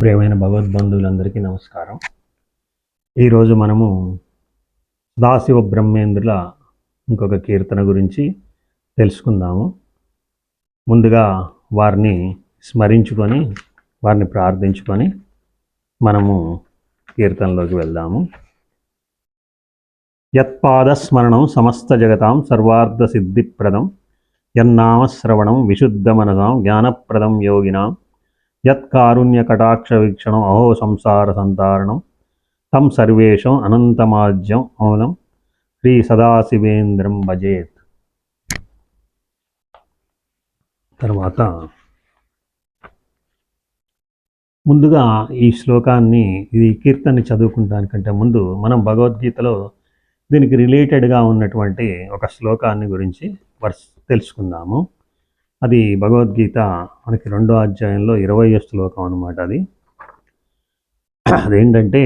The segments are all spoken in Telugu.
ప్రేమైన భగవద్బంధువులందరికీ నమస్కారం. ఈరోజు మనము సదాశివ బ్రహ్మేంద్రుల ఇంకొక కీర్తన గురించి తెలుసుకుందాము. ముందుగా వారిని స్మరించుకొని వారిని ప్రార్థించుకొని మనము కీర్తనలోకి వెళ్దాము. యత్పాదస్మరణం సమస్త జగతాం సర్వార్థ సిద్ధిప్రదం యన్నామశ్రవణం విశుద్ధమనసాం జ్ఞానప్రదం యోగినాం యత్కారుణ్యకటాక్ష వీక్షణం అహో సంసార సంతారణం తం సర్వేషం అనంతమాజ్యం మౌనం శ్రీ సదాశివేంద్రం భజేత్. తర్వాత ముందుగా ఈ శ్లోకాన్ని ఇది కీర్తన్ని చదువుకుంటానికంటే ముందు మనం భగవద్గీతలో దీనికి రిలేటెడ్గా ఉన్నటువంటి ఒక శ్లోకాన్ని గురించి వర్స్ తెలుసుకుందాము. అది భగవద్గీత మనకి రెండో అధ్యాయంలో ఇరవై శ్లోకం అనమాట అది. అదేంటంటే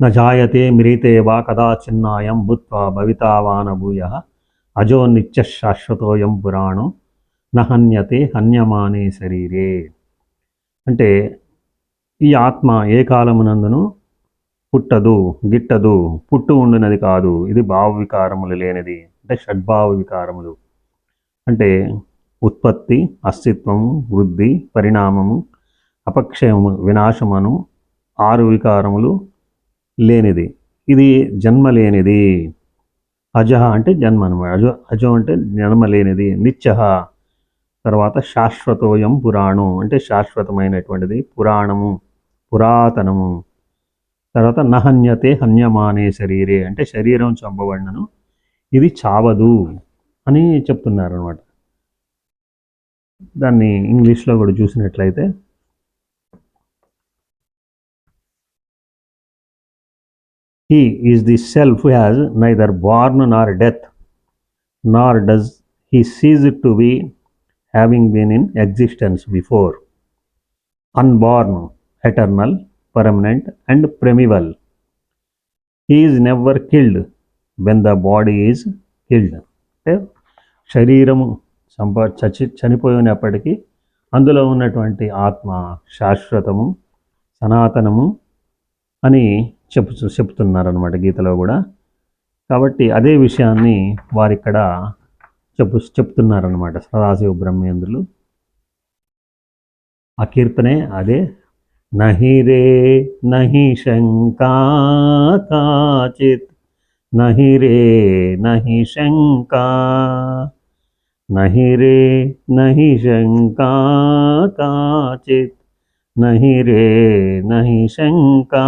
న జాయతే మ్రీతే వా కదాచిన్నాయం భూత్వా భవితావానభూయ అజో నిత్య శాశ్వతోయం పురాణం నహన్యతే హన్యమానే శరీరే. అంటే ఈ ఆత్మ ఏ కాలమునందును పుట్టదు గిట్టదు పుట్టు ఉండినది కాదు. ఇది భావ వికారములు లేనిది అంటే షడ్భావ వికారములు అంటే ఉత్పత్తి అస్తిత్వము వృద్ధి పరిణామము అపక్షయము వినాశమను ఆరు వికారములు లేనిది. ఇది జన్మ లేనిది. అజహ అంటే జన్మ అనమాట అజ అజో అంటే జన్మ లేనిది. నిత్య తర్వాత శాశ్వతోయం పురాణం. అంటే శాశ్వతమైనటువంటిది పురాణము పురాతనము. తర్వాత నహన్యతే హన్యమానే శరీరే అంటే శరీరం చంపబడినను ఇది చావదు అని చెప్తున్నారు అనమాట దాన్ని ఇంగ్లీష్లో కూడా చూసినట్లయితే he is the self has neither born nor death nor does he cease to be having been in existence before unborn eternal permanent and primeval. He is never killed when the body is killed. అంటే శరీరము సంపా చచి చనిపోయినప్పటికీ అందులో ఉన్నటువంటి ఆత్మ శాశ్వతము సనాతనము అని చెప్పు చెప్తున్నారనమాట గీతలో కూడా కాబట్టి అదే విషయాన్ని వారిక్కడ చెప్పు చెప్తున్నారనమాట సదాశివ బ్రహ్మేంద్రులు ఆ కీర్తనే అదే नहि रे नहि शङ्का काचित्। नहि रे नहि शङ्का। नहि रे नहि शङ्का काचित्। नहि रे नहि शङ्का।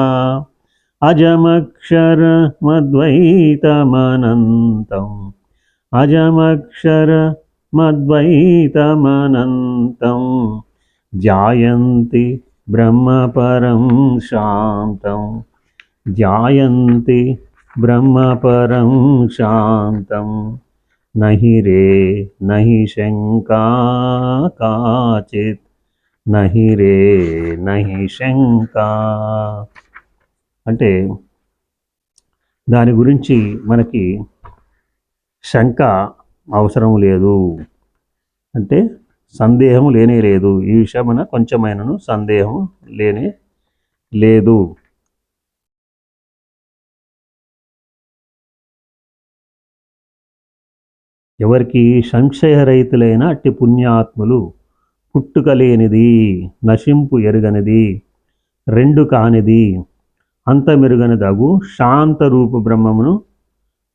अजमक्षरमद्वैतमनन्तम्। अजमक्षरमद्वैतमनन्तं ध्यायन्ति బ్రహ్మపరం శాంతం. జాయంతి బ్రహ్మపరం శాంతం. నహి రే నహి శంకా కాచిత్. నహి రే నహి శంకా. అంటే దాని గురించి మనకి శంక అవసరం లేదు. అంటే సందేహం లేనే లేదు. ఈ విషయమైన కొంచెమైనను సందేహం లేనే లేదు. ఎవరికి సంశయరహితులైన అట్టి పుణ్యాత్ములు పుట్టుక లేనిది నశింపు ఎరుగనిది రెండు కానిది అంతమెరుగనిదగు శాంతరూప బ్రహ్మమును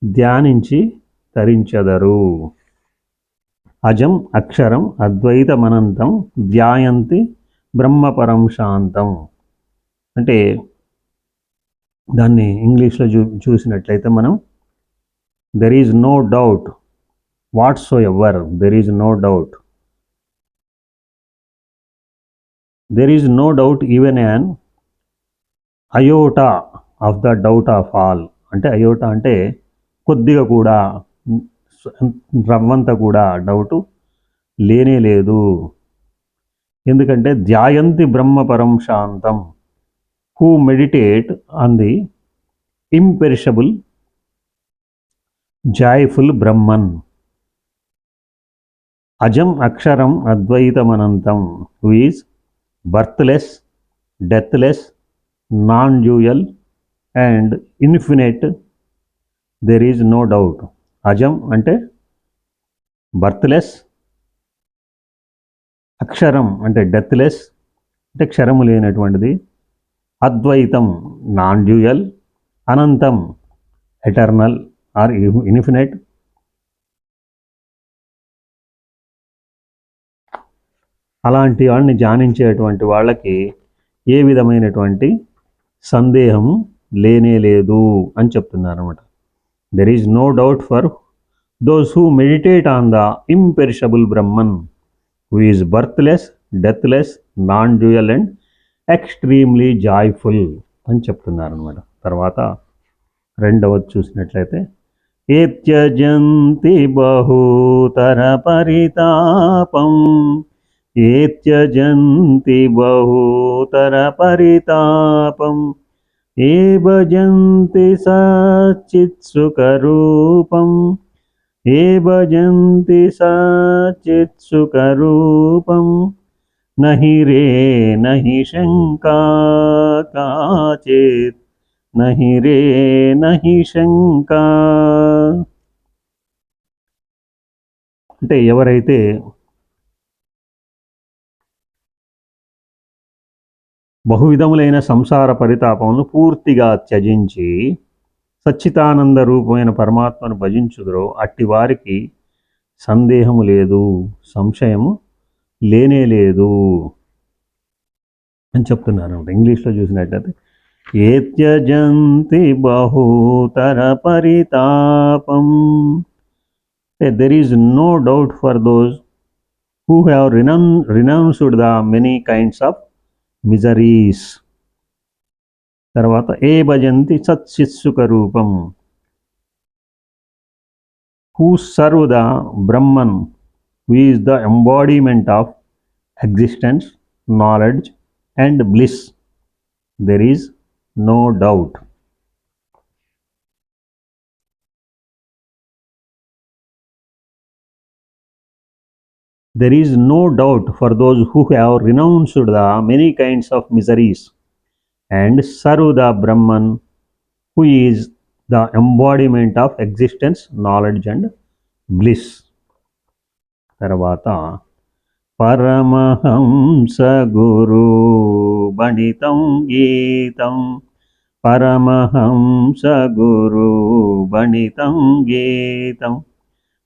ధ్యానించి తరించెదరు. అజం అక్షరం అద్వైతమనంతం ధ్యాయంతి బ్రహ్మపరం శాంతం. అంటే దాన్ని ఇంగ్లీష్లో చూ చూసినట్లయితే మనం there is no doubt what so ever there is no doubt there is no doubt even an iota of the doubt of all అంటే అయోటా అంటే కొద్దిగా కూడా రవ్వంత కూడా డౌటు లేనే లేదు. ఎందుకంటే ధ్యాయంతి బ్రహ్మపరం శాంతం. Who meditate on the imperishable joyful Brahman. అజం అక్షరం అద్వైతమనంతం. Who is birthless deathless non dual and infinite. There is no doubt. అజం అంటే బర్త్లెస్ అక్షరం అంటే డెత్లెస్ అంటే క్షరము లేనటువంటిది అద్వైతం నాన్ డ్యూయల్ అనంతం ఎటర్నల్ ఆర్ ఇన్ఫినైట్ అలాంటి వాడిని ధ్యానించేటువంటి వాళ్ళకి ఏ విధమైనటువంటి సందేహము లేనే లేదు అని చెప్తున్నారు అనమాట there is no doubt for those who meditate on the imperishable Brahman who is birthless deathless non dual and extremely joyful అని చెప్తున్నారు అనమాట తర్వాత రెండవది చూసినట్లయితే ఏత్యజంతి బహూతర పరితాపం ఏత్యజంతి బహూతర పరితాపం. ఏ భజంతి సాచిత్సుకరూపం? ఏ భజంతి సాచిత్సుకరూపం? నహి రే నహి శంకా కాచిత్ నహి రే నహి శంకా. అంటే ఎవరైతే బహువిధములైన సంసార పరితాపములను పూర్తిగా త్యజించి సచ్చితానంద రూపమైన పరమాత్మను భజించుదురో అట్టి వారికి సందేహము లేదు సంశయము లేనే లేదు అని చెప్తున్నారు ఇంగ్లీష్లో చూసినట్లయితే ఏ త్యజంతి బహూతర పరితాపం. There is no doubt for those who have renown renounced the many kinds of miseries. తర్వాత ఏ భజంతి సత్శిత్సుక రూపం who serve the Brahman who is the embodiment of existence knowledge and bliss. There is no doubt. There is no doubt for those who have renounced the many kinds of miseries and serve the Brahman, who is the embodiment of existence, knowledge, and bliss. తర్వాత పరమహంస గురు బణితం గీతం పరమహంస గురు బణితం గీతం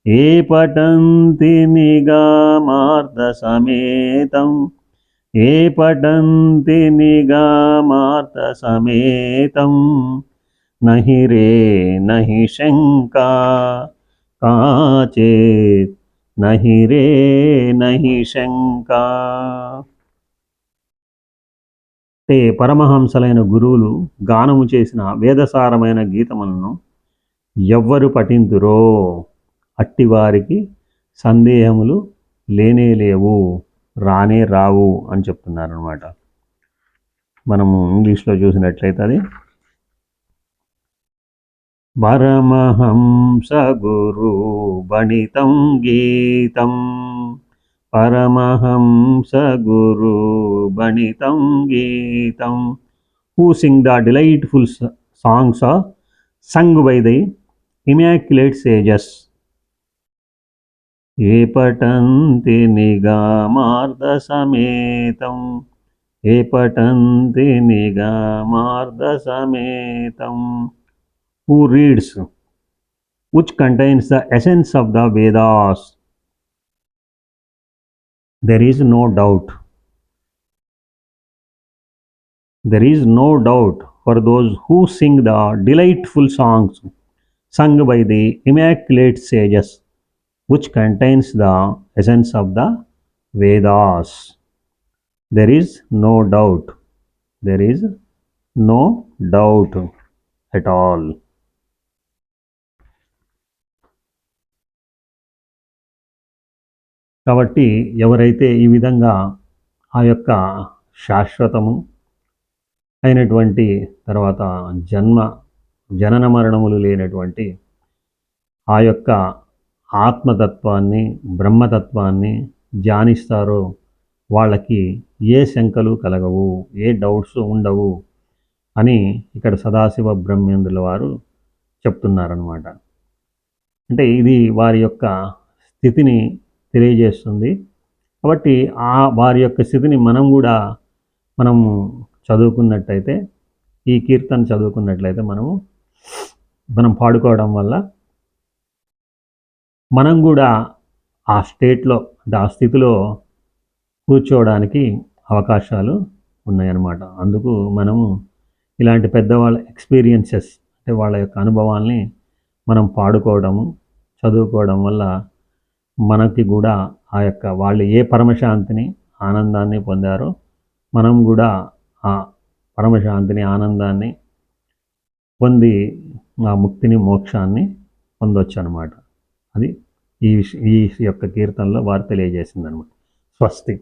ఏ పఠంతి సమేతం? ఏ పఠంతి నిగామార్ధసమేతం నహి రే నహి శంకా కాచేత్ నహి రే నహి శంకా. అంటే పరమహంసలైన గురువులు గానము చేసిన వేదసారమైన గీతములను ఎవ్వరు పఠింతురో? అట్టివారికి సందేహములు లేనే లేవు రానే రావు అని చెప్తున్నారు అనమాట మనము ఇంగ్లీష్లో చూసినట్లయితే అది పరమహంస గురు బణితం గీతం. పరమహంస గురు బణితం గీతం. Who sing the delightful songs are sung by the immaculate sages ఏ పఠంతి నిగమార్ధసమేతం ఏ పఠంతి నిగమార్ధసమేతం who reads which contains the essence of the Vedas. There is no doubt. There is no doubt for those who sing the delightful songs sung by the immaculate sages, which contains the essence of the Vedas. There is no doubt. There is no doubt at all. కాబట్టి ఎవరైతే ఈ విధంగా ఆ యొక్క శాశ్వతము అయినటువంటి తర్వాత జన్మ జనన మరణములు లేనటువంటి ఆ యొక్క ఆత్మతత్వాన్ని బ్రహ్మతత్వాన్ని ధ్యానిస్తారో వాళ్ళకి ఏ శంకలు కలగవు ఏ డౌట్స్ ఉండవు అని ఇక్కడ సదాశివ బ్రహ్మేంద్రుల వారు చెప్తున్నారనమాట అంటే ఇది వారి యొక్క స్థితిని తెలియజేస్తుంది. కాబట్టి ఆ వారి యొక్క స్థితిని మనం కూడా మనము చదువుకున్నట్టయితే ఈ కీర్తన చదువుకున్నట్లయితే మనము మనం పాడుకోవడం వల్ల మనం కూడా ఆ స్టేట్లో అంటే ఆ స్థితిలో కూర్చోవడానికి అవకాశాలు ఉన్నాయన్నమాట. అందుకు మనము ఇలాంటి పెద్దవాళ్ళ ఎక్స్పీరియన్సెస్ అంటే వాళ్ళ యొక్క అనుభవాల్ని మనం పాడుకోవడము చదువుకోవడం వల్ల మనకి కూడా ఆ యొక్క వాళ్ళు ఏ పరమశాంతిని ఆనందాన్ని పొందారో మనం కూడా ఆ పరమశాంతిని ఆనందాన్ని పొంది ఆ ముక్తిని మోక్షాన్ని పొందొచ్చు అనమాట అది ఈ విష ఈ యొక్క కీర్తనలో వారు తెలియజేసింది అనమాట స్వస్తి.